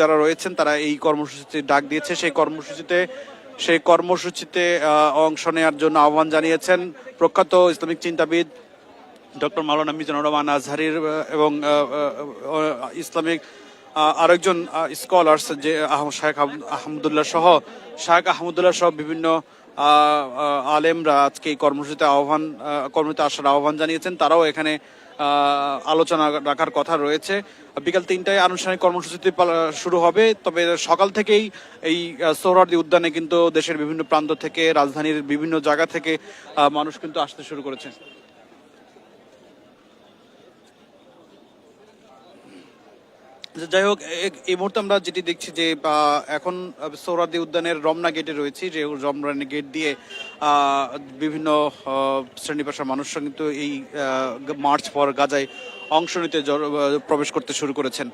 যারা রয়েছেন তারা এই কর্মসূচিতে ডাক দিয়েছে। সেই কর্মসূচিতে সেই কর্মসূচিতে অংশ নেওয়ার জন্য আহ্বান জানিয়েছেন প্রখ্যাত ইসলামিক চিন্তাবিদ ডক্টর মাওলানা মিজানুর রহমান আজহারির এবং ইসলামিক আরেকজন স্কলার্স যে আহম- আহমদুল্লাহ সহ শাহেখ আহমদুল্লাহ সহ বিভিন্ন আলেমরা আজকে এই কর্মসূচিতে আহ্বান আহ, কর্মসূচিতে আসার আহ্বান জানিয়েছেন। তারাও এখানে আলোচনা রাখার কথা রয়েছে। বিকাল তিনটায় আনুষ্ঠানিক কর্মসূচিতে শুরু হবে। তবে সকাল থেকেই এই আহ, উদ্যানে কিন্তু দেশের বিভিন্ন প্রান্ত থেকে রাজধানীর বিভিন্ন জায়গা থেকে মানুষ কিন্তু আসতে শুরু করেছে। যাই হোক এই মুহূর্তে আমরা যেটি দেখছি যে এখন সৌরাদি উদ্যানের রমনা গেটে রয়েছি, যে রমনা গেট দিয়ে বিভিন্ন শ্রেণি পেশার মানুষরা কিন্তু এই মার্চ পর গাজায় অংশ নিতে প্রবেশ করতে শুরু করেছেন।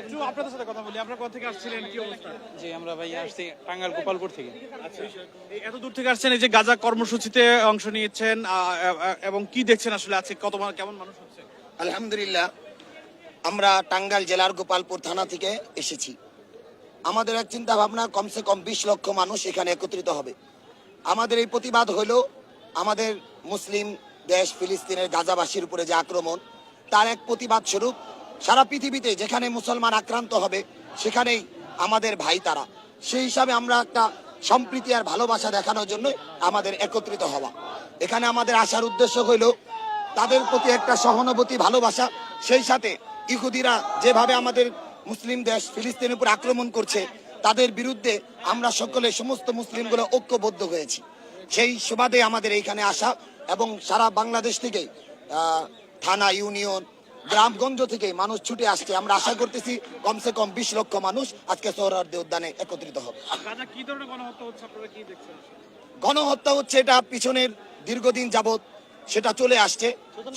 একটু আপনাদের সাথে কথা বলি আপনারা কোথা থেকে আসছিলেন কি অবস্থা? জি আমরা ভাই আসছি টাঙ্গাইল গোপালপুর থেকে। আচ্ছা এত দূর থেকে আসছেন এই যে গাজা কর্মসূচিতে অংশ নিয়েছেন এবং কি দেখছেন আসলে আজকে? কত কেমন মানুষ হচ্ছে? আলহামদুলিল্লাহ আমরা টাঙ্গাইল জেলার গোপালপুর থানা থেকে এসেছি। আমাদের এক চিন্তা ভাবনা কমসে কম বিশ লক্ষ মানুষ এখানে একত্রিত হবে। আমাদের এই প্রতিবাদ হলো আমাদের মুসলিম দেশ ফিলিস্তিনের গাজাবাসীর উপরে যে আক্রমণ তার এক প্রতিবাদ স্বরূপ সারা পৃথিবীতে যেখানে মুসলমান আক্রান্ত হবে, সেখানেই আমাদের ভাই তারা। সেই হিসাবে আমরা একটা সম্প্রীতি আর ভালোবাসা দেখানোর জন্য আমাদের একত্রিত হওয়া। এখানে আমাদের আসার উদ্দেশ্য হইল, তাদের প্রতি একটা সহানুভূতি, ভালোবাসা, সেই সাথে ইহুদিরা যেভাবে আমাদের মুসলিম দেশ ফিলিস্তিনের উপর আক্রমণ করছে, তাদের বিরুদ্ধে আমরা সকলে সমস্ত মুসলিমগুলো ঐক্যবদ্ধ হয়েছি। সেই সুবাদে আমাদের এইখানে আসা এবং সারা বাংলাদেশ থেকে থানা, ইউনিয়ন গ্রামগঞ্জ থেকে মানুষ ছুটে আসছে। আমরা আশা করতেছি কমসে কম বিশ লক্ষ মানুষ আজকে সোহরাওয়ার্দী উদ্যানে একত্রিত হবে। গণহত্যা হচ্ছে এটা পিছনের দীর্ঘদিন যাবৎ সেটা চলে আসছে।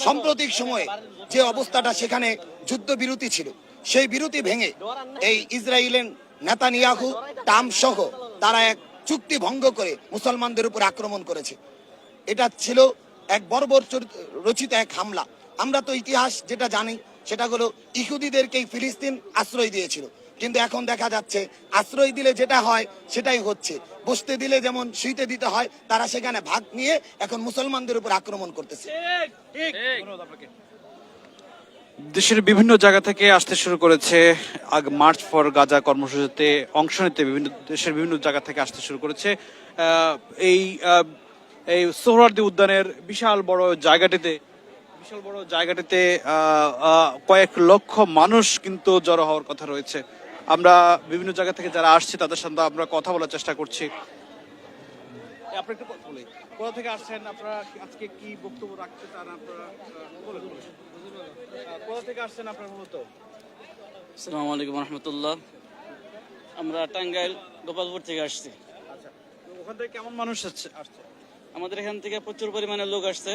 সাম্প্রতিক সময়ে যে অবস্থাটা সেখানে যুদ্ধবিরতি ছিল সেই বিরতি ভেঙে এই ইসরায়েলের নেতানিয়াহু টাম সহ তারা এক চুক্তি ভঙ্গ করে মুসলমানদের উপর আক্রমণ করেছে। এটা ছিল এক বর্বর রচিত এক হামলা। আমরা তো ইতিহাস যেটা জানি, সেটা হলো ইহুদিদেরকেই ফিলিস্তিন আশ্রয় দিয়েছিল। কিন্তু এখন দেখা যাচ্ছে, আশ্রয় দিলে যেটা হয়, সেটাই হচ্ছে। বসতে দিলে যেমন শুইতে দিতে হয়, তারা সেখানে ভাগ নিয়ে এখন মুসলমানদের উপর আক্রমণ করতেছে। দেশের বিভিন্ন জায়গা থেকে আসতে শুরু করেছে, আগ মার্চ ফর গাজা কর্মসূচিতে অংশ নিতে বিভিন্ন, দেশের বিভিন্ন জায়গা থেকে আসতে শুরু করেছে। এই এই সোহরার্দি উদ্যানের বিশাল বড় জায়গাটিতে বিশাল বড় জায়গাটিতে কয়েক লক্ষ মানুষ কিন্তু জড়ো হওয়ার কথা রয়েছে। আমরা বিভিন্ন জায়গা থেকে যারা আসছে তাদের সাথে আমরা কথা বলার চেষ্টা করছি। আপনি একটু কথা বলি কোথা থেকে আসছেন? আপনারা আজকে কি বক্তব্য রাখতে চান আপনারা কোথা থেকে আসছেন আপনার মূলত? আসসালামু আলাইকুম রহমতুল্লাহ। আমরা টাঙ্গাইল গোপালপুর থেকে আসছি। আচ্ছা ওখান থেকে কেমন মানুষ আসছে। আমাদের এখান থেকে প্রচুর পরিমাণে লোক আসছে।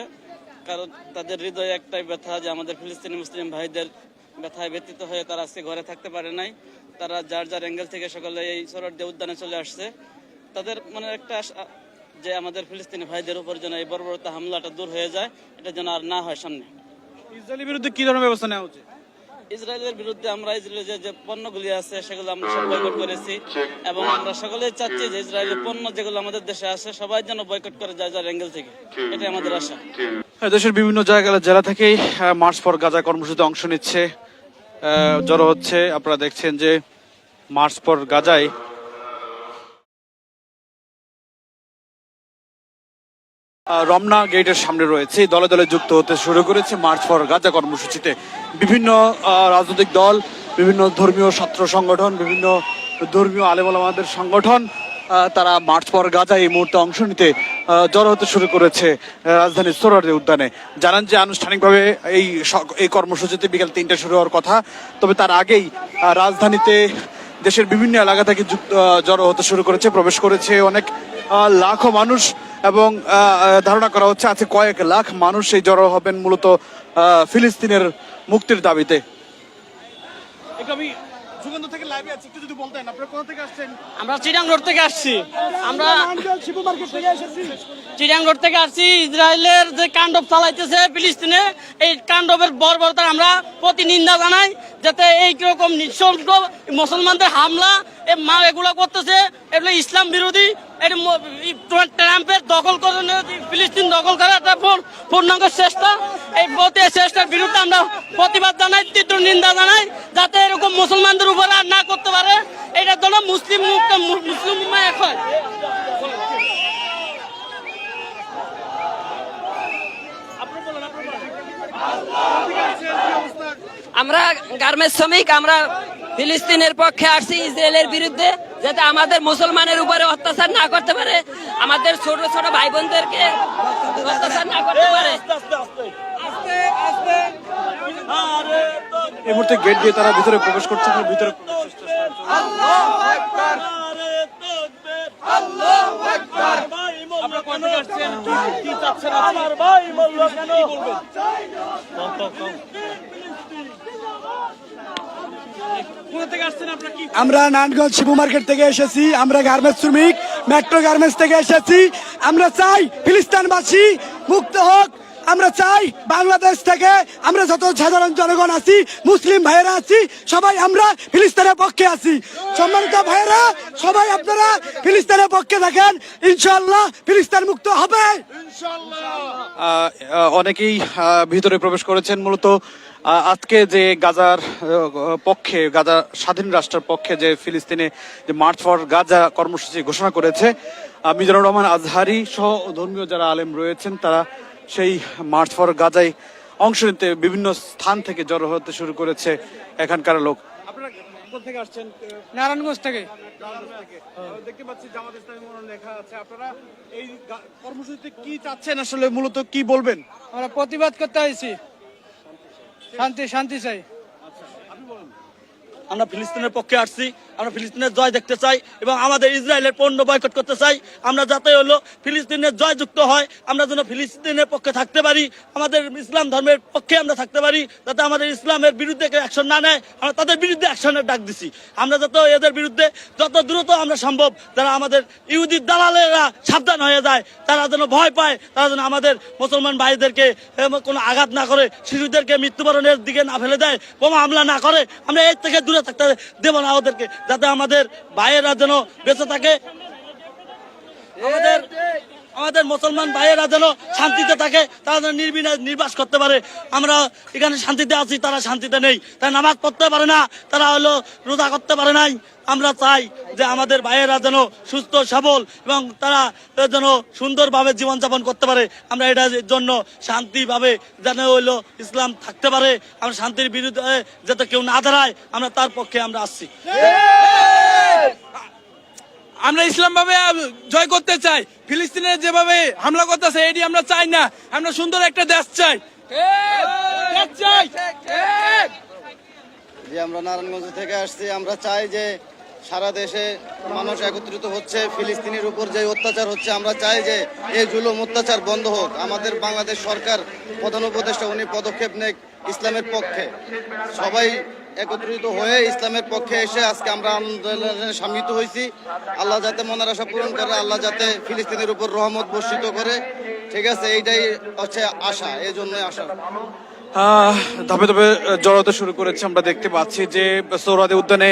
কারণ তাদের হৃদয়ে একটাই ব্যথা যে আমাদের ফিলিস্তিনি মুসলিম ভাইদের ব্যথায় ব্যতীত হয়ে তারা আজকে ঘরে থাকতে পারে নাই। তারা যার যার অ্যাঙ্গেল থেকে সকলে এই সরোয়ার্দী উদ্যানে চলে আসছে। তাদের মনে একটা যে আমাদের ফিলিস্তিনি ভাইদের উপর যেন এই বর্বরতা হামলাটা দূর হয়ে যায়, এটা যেন আর না হয় সামনে। ইসরায়েলের বিরুদ্ধে কি ধরনের ব্যবস্থা নেওয়া উচিত? ইসরায়েলের বিরুদ্ধে আমরা ইসরায়েলের যে পণ্যগুলি আছে সেগুলো আমরা সব বয়কট করেছি। এবং আমরা সকলেই চাচ্ছি যে ইসরায়েলের পণ্য যেগুলো আমাদের দেশে আছে সবাই যেন বয়কট করে যায় যার অ্যাঙ্গেল থেকে। এটাই আমাদের আশা। হ্যাঁ, দেশের বিভিন্ন জায়গা জেলা থেকেই মার্চ ফর গাজা কর্মসূচিতে অংশ নিচ্ছে। আহ, জড়ো হচ্ছে। আপনারা দেখছেন যে মার্চ ফর গাজায় রমনা গেটের সামনে রয়েছে। দলে দলে যুক্ত হতে শুরু করেছে মার্চ ফর গাজা কর্মসূচিতে। বিভিন্ন রাজনৈতিক দল, বিভিন্ন ধর্মীয় ছাত্র সংগঠন, বিভিন্ন ধর্মীয় আলেমাদের সংগঠন তারা মার্চ ফর গাজা এই মুহূর্তে অংশ নিতে জড়ো হতে শুরু করেছে রাজধানীর সোরারদি উদ্যানে। জানান যে আনুষ্ঠানিকভাবে এই এই কর্মসূচিতে বিকেল তিনটে শুরু হওয়ার কথা, তবে তার আগেই রাজধানীতে দেশের বিভিন্ন এলাকা থেকে জড়ো হতে শুরু করেছে, প্রবেশ করেছে অনেক লাখো মানুষ। এবং ধারণা করা হচ্ছে আছে কয়েক লাখ মানুষ এই জড়ো হবেন মূলত ফিলিস্তিনের মুক্তির দাবিতে। আমি যুগান্ত থেকে লাইভে আছি একটু যদি বলতেন আপনারা কোথা থেকে আসছেন? আমরা চিটাং রোড থেকে আসছি। আমরা চিটাং রোড থেকে আসছি ইসরায়েলের যে কাণ্ডব চালাইতেছে ফিলিস্তিনে এই কাণ্ডবের বর্বরতা আমরা প্রতি নিন্দা জানাই যাতে নিঃশঙ্ক মুসলমানদের হামলা এ মা এগুলো করতেছে এগুলো ইসলাম বিরোধী এটা ট্রাম্পের দখল করে ফিলিস্তিন দখল করা একটা পূর্ণ- পূর্ণাঙ্গ চেষ্টা এই প্রতি চেষ্টার বিরুদ্ধে আমরা প্রতিবাদ জানাই, তীব্র নিন্দা জানাই, যাতে এরকম মুসলমানদের উপর আর না করতে পারে। এটার জন্য মুসলিম মুসলিম হয়। আমরা গার্মেন্টস শ্রমিক, আমরা ফিলিস্তিনের পক্ষে আসছি ইসরায়েলের বিরুদ্ধে। যাতে আমাদের মুসলমানের উপরে অত্যাচার না করতে পারে আমাদের ছোট ছোট ভাই বোনদেরকে অত্যাচার না করতে পারে। এই মুহূর্তে গেট দিয়ে তারা ভিতরে প্রবেশ করছে ভিতরে আমরা নারায়ণগঞ্জ শিবু মার্কেট থেকে এসেছি আমরা গার্মেন্টস শ্রমিক মেট্রো গার্মেন্টস থেকে এসেছি। আমরা চাই ফিলিস্তিনবাসী মুক্ত হোক। আমরা চাই বাংলাদেশ থেকে আমরা যত সাধারণ জনগণ আছি মুসলিম ভাইয়েরা আছি সবাই আমরা ফিলিস্তিনের পক্ষে আছি। সম্মানিত ভাইয়েরা সবাই আপনারা ফিলিস্তিনের পক্ষে থাকেন। ইনশাল্লাহ ফিলিস্তিন মুক্ত হবে। অনেকেই আহ, ভিতরে প্রবেশ করেছেন মূলত আজকে যে গাজার পক্ষে গাজা স্বাধীন রাষ্ট্রের পক্ষে যে ফিলিস্তিনে যে মার্চ ফর গাজা কর্মসূচি ঘোষণা করেছে মিজানুর রহমান আজহারি সহ ধর্মীয় যারা আলেম রয়েছেন তারা সেই মার্চ ফর গাজায় অংশ নিতে বিভিন্ন স্থান থেকে জড়ো হতে শুরু করেছে এখানকার লোক। থেকে আসছেন? নারায়ণগঞ্জ থেকে। দেখতে পাচ্ছি জামাত ইসলামী লেখা আছে। আপনারা এই কর্মসূচিতে কি চাচ্ছেন? আসলে মূলত কি বলবেন? আমরা প্রতিবাদ করতে আইছি। শান্তি শান্তি চাই। আমরা ফিলিস্তিনের পক্ষে আসছি। আমরা ফিলিস্তিনের জয় দেখতে চাই এবং আমাদের ইসরায়েলের পণ্য বয়কট করতে চাই। আমরা যাতে হলো ফিলিস্তিনের জয় যুক্ত হয়। আমরা যেন ফিলিস্তিনের পক্ষে থাকতে পারি, আমাদের ইসলাম ধর্মের পক্ষে আমরা থাকতে পারি, যাতে আমাদের ইসলামের বিরুদ্ধে কেউ অ্যাকশন না নেয়। আমরা তাদের বিরুদ্ধে অ্যাকশনের ডাক দিছি। আমরা যাতে এদের বিরুদ্ধে যত দ্রুত আমরা সম্ভব যারা আমাদের ইহুদি দালালেরা সাবধান হয়ে যায়, তারা যেন ভয় পায়, তারা যেন আমাদের মুসলমান ভাইদেরকে কোনো আঘাত না করে, শিশুদেরকে মৃত্যুবরণের দিকে না ফেলে দেয়, বোমা হামলা না করে, আমরা এর থেকে দূরে থাকতে দেবো না ওদেরকে। যাতে আমাদের ভাইয়েরা যেন বেঁচে থাকে। আমাদের আমাদের মুসলমান ভাইয়েরা যেন শান্তিতে থাকে, তারা যেন নির্বিনা নির্বাস করতে পারে। আমরা এখানে শান্তিতে আছি, তারা শান্তিতে নেই। তারা নামাজ পড়তে পারে না, তারা হলো রোজা করতে পারে নাই। আমরা চাই যে আমাদের ভাইয়েরা যেন সুস্থ সবল এবং তারা যেন সুন্দরভাবে জীবনযাপন করতে পারে। আমরা এটার জন্য শান্তিভাবে যেন হইল ইসলাম থাকতে পারে। আমরা শান্তির বিরুদ্ধে যাতে কেউ না দাঁড়ায় আমরা তার পক্ষে আমরা আসছি। আমরা ইসলাম ভাবে জয় করতে চাই। ফিলিস্তিনের যেভাবে হামলা করতেছে এটি আমরা চাই না। আমরা সুন্দর একটা দেশ চাই দেশ চাই। যে আমরা নারায়ণগঞ্জ থেকে আসছি আমরা চাই যে সারা দেশে মানুষ একত্রিত হচ্ছে, ফিলিস্তিনের উপর যে অত্যাচার হচ্ছে, আমরা চাই যে এই জুলুম অত্যাচার বন্ধ হোক। আমাদের বাংলাদেশ সরকার প্রধান উপদেষ্টা, উনি পদক্ষেপ নেক ইসলামের পক্ষে। সবাই একত্রিত হয়ে ইসলামের পক্ষে এসে আজকে আমরা আন্দোলনে সামিত হয়েছি। আল্লাহ যাতে মনের আশা পূরণ করে, আল্লাহ যাতে ফিলিস্তিনের উপর রহমত বর্ষিত করে। ঠিক আছে, এইটাই হচ্ছে আশা, এই জন্যই আশা। ধাপে ধাপে জড়াতে শুরু করেছে। আমরা দেখতে পাচ্ছি যে সৌরাদি উদ্যানে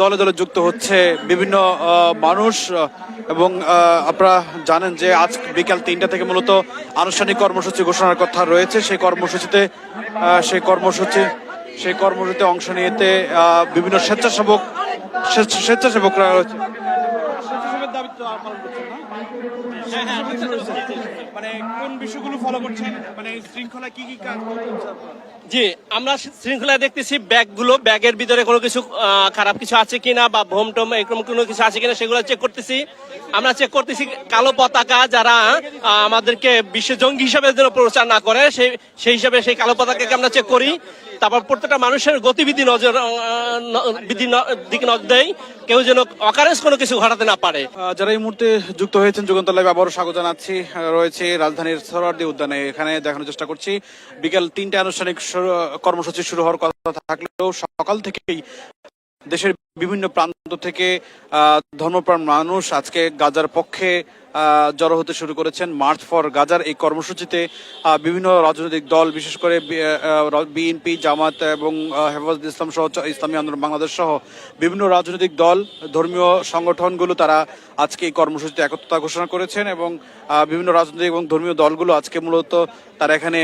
দলে দলে যুক্ত হচ্ছে বিভিন্ন মানুষ। এবং আপনারা জানেন যে আজ বিকাল তিনটা থেকে মূলত আনুষ্ঠানিক কর্মসূচি ঘোষণার কথা রয়েছে। সেই কর্মসূচিতে সেই কর্মসূচি সেই কর্মসূচিতে অংশ নিতে বিভিন্ন স্বেচ্ছাসেবক স্বেচ্ছাসেবকরা রয়েছে। মানে কোন বিষয়গুলো ফলো করছেন? মানে শৃঙ্খলা কি কি জি, আমরা শৃঙ্খলায় দেখতেছি ব্যাগগুলো, ব্যাগের ভিতরে কোনো কিছু খারাপ কিছু আছে কিনা বা ভোম টোম এরকম কোনো কিছু আছে কিনা সেগুলো চেক করতেছি। আমরা চেক করতেছি কালো পতাকা যারা আমাদেরকে বিশ্ব জঙ্গি হিসাবে যেন প্রচার না করে, সেই সেই হিসাবে সেই কালো পতাকাকে আমরা চেক করি। তারপর প্রত্যেকটা মানুষের গতিবিধি নজর বিধি দিক নজর দেয়। কেউ যেন অকারেজ কোনো কিছু ঘটাতে না পারে। যারা এই মুহূর্তে যুক্ত হয়েছেন, যুগান্তর লাইভ আবারও স্বাগত জানাচ্ছি। রয়েছে রাজধানীর সরারদি উদ্যানে। এখানে দেখানোর চেষ্টা করছি, বিকেল তিনটে আনুষ্ঠানিক কর্মসূচি শুরু হওয়ার কথা থাকলেও সকাল থেকেই দেশের বিভিন্ন প্রান্ত থেকে ধর্মপ্রাণ মানুষ আজকে গাজার পক্ষে জড়ো হতে শুরু করেছেন। মার্চ ফর গাজার এই কর্মসূচিতে বিভিন্ন রাজনৈতিক দল বিশেষ করে বিএনপি জামাত এবং আহ, হেফাজত ইসলাম সহ ইসলামী আন্দোলন বাংলাদেশ সহ বিভিন্ন রাজনৈতিক দল ধর্মীয় সংগঠনগুলো তারা আজকে এই কর্মসূচিতে একত্রতা ঘোষণা করেছেন এবং বিভিন্ন রাজনৈতিক এবং ধর্মীয় দলগুলো আজকে মূলত তারা এখানে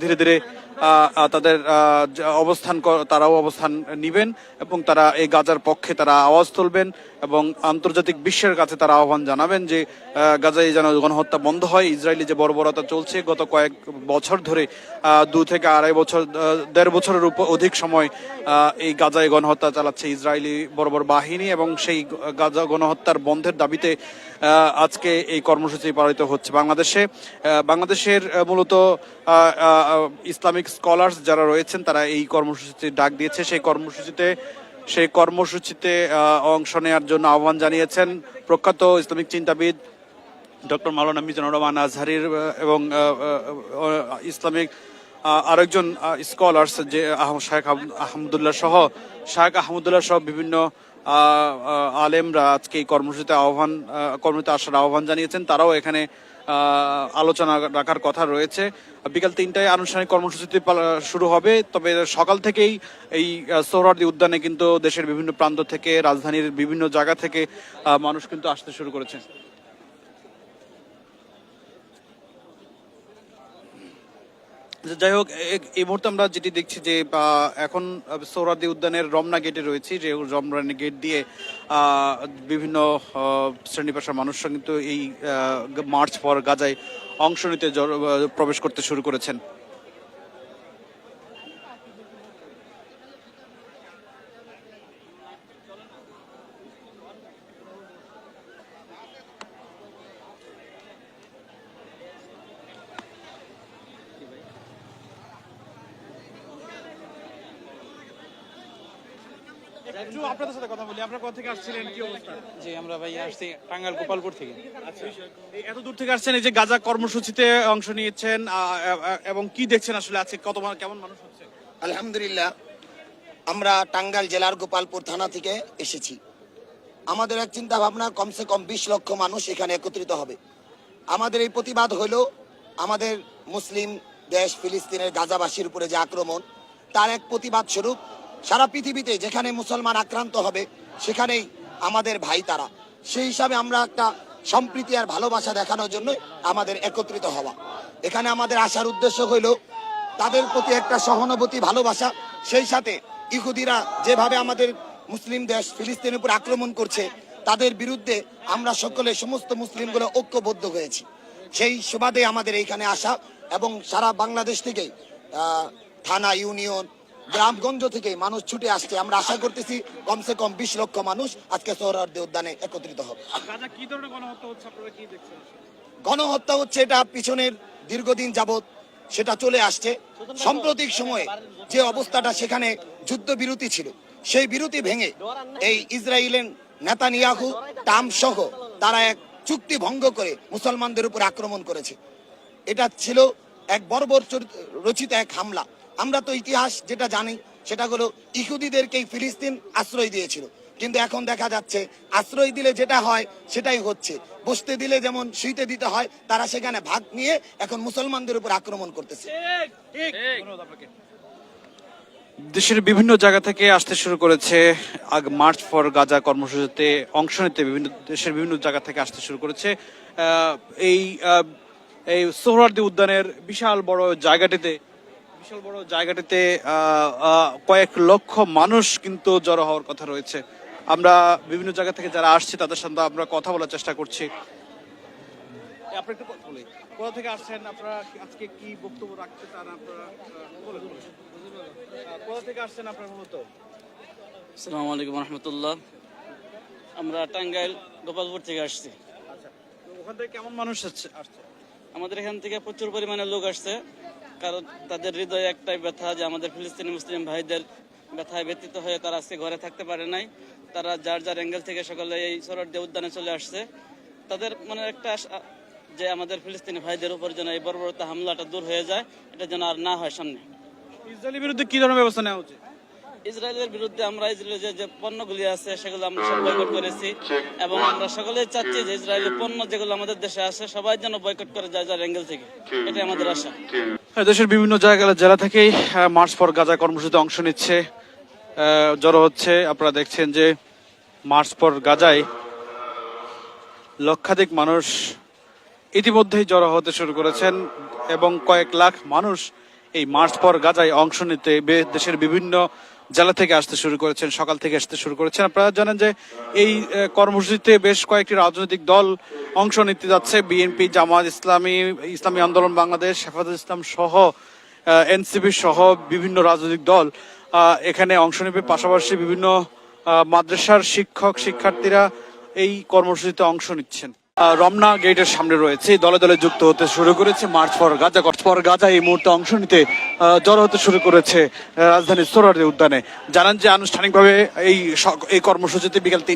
ধীরে ধীরে তাদের অবস্থান তারাও অবস্থান নিবেন এবং তারা এই গাজার পক্ষে তারা আওয়াজ তুলবেন এবং আন্তর্জাতিক বিশ্বের কাছে তারা আহ্বান জানাবেন যে গাজায় যেন গণহত্যা বন্ধ হয়। ইসরায়েলি যে বর্বরতা চলছে, গত কয়েক বছর ধরে দু থেকে আড়াই বছর দেড় বছরের উপর অধিক সময় এই গাজায় গণহত্যা চালাচ্ছে ইসরায়েলি বর্বর বাহিনী এবং সেই গাজা গণহত্যার বন্ধের দাবিতে আজকে এই কর্মসূচি পালিত হচ্ছে বাংলাদেশে। বাংলাদেশের মূলত ইসলামিক স্কলার্স যারা রয়েছেন তারা এই কর্মসূচিতে ডাক দিয়েছে। সেই কর্মসূচিতে সেই কর্মসূচিতে অংশ নেওয়ার জন্য আহ্বান জানিয়েছেন প্রখ্যাত ইসলামিক চিন্তাবিদ ডক্টর মাওলানা মিজানুর রহমান আজহারির এবং ইসলামিক আরেকজন স্কলার্স যে শাহেখ আহম- আহমদুল্লাহ সহ শাহেখ আহমদুল্লাহ সহ বিভিন্ন আলেমরা আজকে এই কর্মসূচিতে আহ্বান আহ, কর্মসূচিতে আসার আহ্বান জানিয়েছেন। তারাও এখানে আলোচনা রাখার কথা রয়েছে। বিকাল তিনটায় আনুষ্ঠানিক কর্মসূচিতে শুরু হবে তবে সকাল থেকেই এই আহ, উদ্যানে কিন্তু দেশের বিভিন্ন প্রান্ত থেকে রাজধানীর বিভিন্ন জায়গা থেকে মানুষ কিন্তু আসতে শুরু করেছে। যাই হোক এই মুহূর্তে আমরা যেটি দেখছি যে এখন সৌরাদি উদ্যানের রমনা গেটে রয়েছি, যে রমনা গেট দিয়ে বিভিন্ন শ্রেণি পেশার মানুষরা কিন্তু এই মার্চ পর গাজায় অংশ নিতে প্রবেশ করতে শুরু করেছেন। একটু আপনাদের সাথে কথা বলি আপনারা কোথা থেকে আসছিলেন কি অবস্থা? জি আমরা ভাই আসছি টাঙ্গাইল গোপালপুর থেকে। আচ্ছা এত দূর থেকে আসছেন এই যে গাজা কর্মসূচিতে অংশ নিয়েছেন এবং কি দেখছেন আসলে আজকে? কত কেমন মানুষ হচ্ছে? আলহামদুলিল্লাহ আমরা টাঙ্গাইল জেলার গোপালপুর থানা থেকে এসেছি। আমাদের এক চিন্তা ভাবনা কমসে কম বিশ লক্ষ মানুষ এখানে একত্রিত হবে। আমাদের এই প্রতিবাদ হলো আমাদের মুসলিম দেশ ফিলিস্তিনের গাজাবাসীর উপরে যে আক্রমণ তার এক প্রতিবাদ স্বরূপ সারা পৃথিবীতে যেখানে মুসলমান আক্রান্ত হবে, সেখানেই আমাদের ভাই তারা। সেই হিসাবে আমরা একটা সম্প্রীতি আর ভালোবাসা দেখানোর জন্য আমাদের একত্রিত হওয়া। এখানে আমাদের আসার উদ্দেশ্য হইল, তাদের প্রতি একটা সহানুভূতি, ভালোবাসা, সেই সাথে ইহুদিরা যেভাবে আমাদের মুসলিম দেশ ফিলিস্তিনের উপর আক্রমণ করছে, তাদের বিরুদ্ধে আমরা সকলে সমস্ত মুসলিমগুলো ঐক্যবদ্ধ হয়েছি। সেই সুবাদে আমাদের এইখানে আসা এবং সারা বাংলাদেশ থেকে থানা, ইউনিয়ন গ্রামগঞ্জ থেকে মানুষ ছুটে আসছে। আমরা আশা করতেছি কমসে কম বিশ লক্ষ মানুষ আজকে সোহরার্দী উদ্যানে একত্রিত হবে। গণহত্যা হচ্ছে এটা পিছনের দীর্ঘদিন যাবত সেটা চলে আসছে। সাম্প্রতিক সময়ে যে অবস্থাটা সেখানে যুদ্ধ বিরতি ছিল সেই বিরতি ভেঙে এই ইসরায়েলের নেতানিয়াহু টাম সহ তারা এক চুক্তি ভঙ্গ করে মুসলমানদের উপর আক্রমণ করেছে। এটা ছিল এক বর্বর রচিত এক হামলা। আমরা তো ইতিহাস যেটা জানি, সেটা হলো ইহুদিদেরকেই ফিলিস্তিন আশ্রয় দিয়েছিল। কিন্তু এখন দেখা যাচ্ছে, আশ্রয় দিলে যেটা হয়, সেটাই হচ্ছে। বসতে দিলে যেমন শুইতে দিতে হয়, তারা সেখানে ভাগ নিয়ে এখন মুসলমানদের উপর আক্রমণ করতেছে। দেশের বিভিন্ন জায়গা থেকে আসতে শুরু করেছে, আগ- মার্চ ফর গাজা কর্মসূচিতে অংশ নিতে বিভিন্ন, দেশের বিভিন্ন জায়গা থেকে আসতে শুরু করেছে। এই এই সোহরার্দি উদ্যানের বিশাল বড় জায়গাটিতে বিশাল বড় জায়গাটিতে কয়েক লক্ষ মানুষ কিন্তু জড়ো হওয়ার কথা রয়েছে। আমরা বিভিন্ন জায়গা থেকে যারা আসছে তাদের সাথে আমরা কথা বলার চেষ্টা করছি। এ, আপনারা একটু কথা বলি কোথা থেকে আসছেন? আপনারা আজকে কি বক্তব্য রাখতে চান আপনারা? কোথা থেকে আসছেন আপনারা মূলত? আসসালামু আলাইকুম রহমতুল্লাহ। আমরা টাঙ্গাইল গোপালপুর থেকে আসছি। তো ওখান থেকে কেমন মানুষ আসছে। আমাদের এখান থেকে প্রচুর পরিমাণে লোক আসছে। কারণ তাদের হৃদয়ে একটাই ব্যথা যে আমাদের ফিলিস্তিনি মুসলিম ভাইদের ব্যথায় ব্যতীত হয়ে তারা আজকে ঘরে থাকতে পারে নাই। তারা যার যার অ্যাঙ্গেল থেকে সকলে এই সরোয়ার্দী উদ্যানে চলে আসছে। তাদের মনে একটা যে আমাদের ফিলিস্তিনি ভাইদের উপর যেন এই বর্বরতা হামলাটা দূর হয়ে যায়, এটা যেন আর না হয় সামনে। ইসরায়েলের বিরুদ্ধে কি ধরনের ব্যবস্থা নেওয়া উচিত? ইসরায়েলের বিরুদ্ধে আমরা ইসরায়েলের যে পণ্যগুলি আছে সেগুলো আমরা সব বয়কট করেছি। এবং আমরা সকলেই চাচ্ছি যে ইসরায়েলের পণ্য যেগুলো আমাদের দেশে আছে সবাই যেন বয়কট করে যায় যার অ্যাঙ্গেল থেকে। এটাই আমাদের আশা। হ্যাঁ, দেশের বিভিন্ন জায়গা জেলা থেকেই মার্চ ফর গাজা কর্মসূচিতে অংশ নিচ্ছে আহ, জড়ো হচ্ছে। আপনারা দেখছেন যে মার্চ ফর গাজায় লক্ষাধিক মানুষ ইতিমধ্যেই জড়ো হতে শুরু করেছেন এবং কয়েক লাখ মানুষ এই মার্চ ফর গাজায় অংশ নিতে বে- দেশের বিভিন্ন জেলা থেকে আসতে শুরু করেছেন, সকাল থেকে আসতে শুরু করেছেন। আপনারা জানেন যে এই কর্মসূচিতে বেশ কয়েকটি রাজনৈতিক দল অংশ নিতে যাচ্ছে। বিএনপি জামাত ইসলামী ইসলামী আন্দোলন বাংলাদেশ হেফাজত ইসলাম সহ এনসিপি সহ বিভিন্ন রাজনৈতিক দল এখানে অংশ নেবে। পাশাপাশি বিভিন্ন মাদ্রাসার শিক্ষক, শিক্ষার্থীরা এই কর্মসূচিতে অংশ নিচ্ছেন। রমনা গেটের সামনে রয়েছে। দলে দলে যুক্ত হতে শুরু করেছে march for Gaza for Gaza. এই মুহূর্তে অংশ নিতে জড়ো হতে শুরু করেছে রাজধানীর সোরার উদ্যানে। জানান যে আনুষ্ঠানিকভাবে এই এই কর্মসূচিতে বিকেল তিন